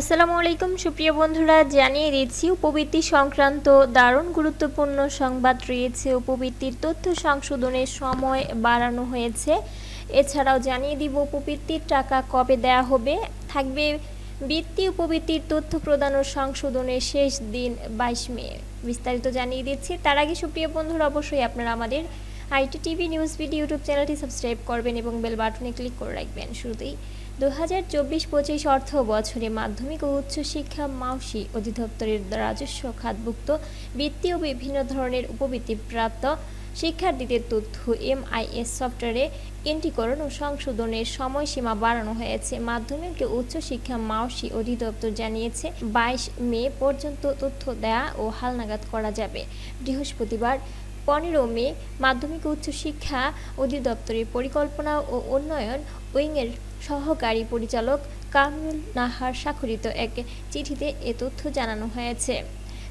আসসালামু আলাইকুম, সুপ্রিয় বন্ধুরা, জানিয়ে দিচ্ছি, উপবৃত্তি সংক্রান্ত দারুণ গুরুত্বপূর্ণ সংবাদ রয়েছে। উপবৃত্তির তথ্য সংশোধনের সময় বাড়ানো হয়েছে। এছাড়াও জানিয়ে দিব, উপবৃত্তির টাকা কবে দেয়া হবে? থাকবে বৃত্তি উপবৃত্তির তথ্য প্রদান ও সংশোধনের শেষ দিন বাইশ মে। বিস্তারিত জানিয়ে দিচ্ছি। তার আগে, সুপ্রিয় বন্ধুরা, অবশ্যই আপনারা আমাদের IT TV news video YouTube চ্যানেলটি সাবস্ক্রাইব করবেন এবং বেল বাটনে ক্লিক করে রাখবেন। শুরুতেই দু হাজার চব্বিশ পঁচিশ অর্থ বছরে মাধ্যমিক ও উচ্চশিক্ষা মাউসি অধিদপ্তরের রাজস্ব খাতভুক্ত বৃত্তি ও বিভিন্ন ধরনের শিক্ষার্থীদের তথ্য এমআইএস সফটওয়্যারে এন্ট্রিকরণ ও সংশোধনের সময়সীমা বাড়ানো হয়েছে। মাধ্যমিক ও উচ্চশিক্ষা মাউসি অধিদপ্তর জানিয়েছে, বাইশ মে পর্যন্ত তথ্য দেয়া ও হালনাগাদ করা যাবে। বৃহস্পতিবার পনেরো মে মাধ্যমিক উচ্চশিক্ষা অধিদপ্তরের পরিকল্পনা ও উন্নয়ন উইংয়ের সহকারী পরিচালক কামরুল নাহার স্বাক্ষরিত এক চিঠিতে এ তথ্য জানানো হয়েছে।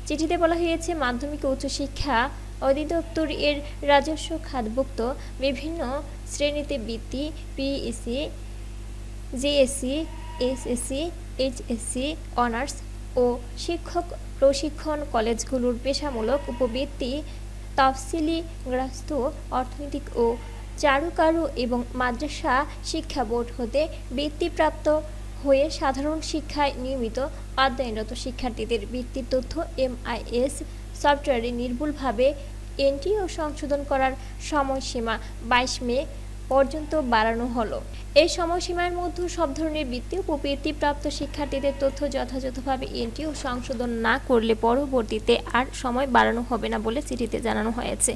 চিঠিতে বলা হয়েছে, মাধ্যমিক উচ্চশিক্ষা অধিদপ্তর এর রাজস্ব খাতভুক্ত বিভিন্ন শ্রেণীতে বৃত্তি PEC JSC, SSC, HSC, honours ও শিক্ষক প্রশিক্ষণ কলেজগুলোর পেশামূলক উপবৃত্তি তফসিলি গ্রাস্ত অর্থনৈতিক ও চারুকারু এবং মাদ্রাসা শিক্ষা বোর্ড হতে বৃত্তিপ্রাপ্ত হয়ে সাধারণ শিক্ষায় নিয়মিত অধ্যয়নরত শিক্ষার্থীদের বৃত্তির তথ্য, এমআইএস সফটওয়্যারে নির্ভুলভাবে এন্ট্রি ও সংশোধন করার সময়সীমা বাইশ মে পর্যন্ত বাড়ানো হলো। এই সময়সীমার মধ্যে সব ধরনের বৃত্তি ও প্রবৃত্তিপ্রাপ্ত শিক্ষার্থীদের তথ্য যথাযথভাবে এন্ট্রি ও সংশোধন না করলে পরবর্তীতে আর সময় বাড়ানো হবে না বলে চিঠিতে জানানো হয়েছে।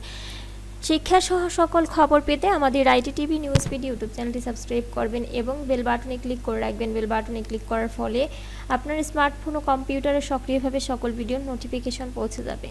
শিক্ষা সহ সকল খবর পেতে আমাদের IT TV news video YouTube চ্যানেলটি সাবস্ক্রাইব করবেন এবং বেল বাটনে ক্লিক করে রাখবেন। বেল বাটনে ক্লিক করার ফলে আপনার স্মার্টফোন ও কম্পিউটারে সক্রিয়ভাবে সকল ভিডিওর নোটিফিকেশন পৌঁছে যাবে।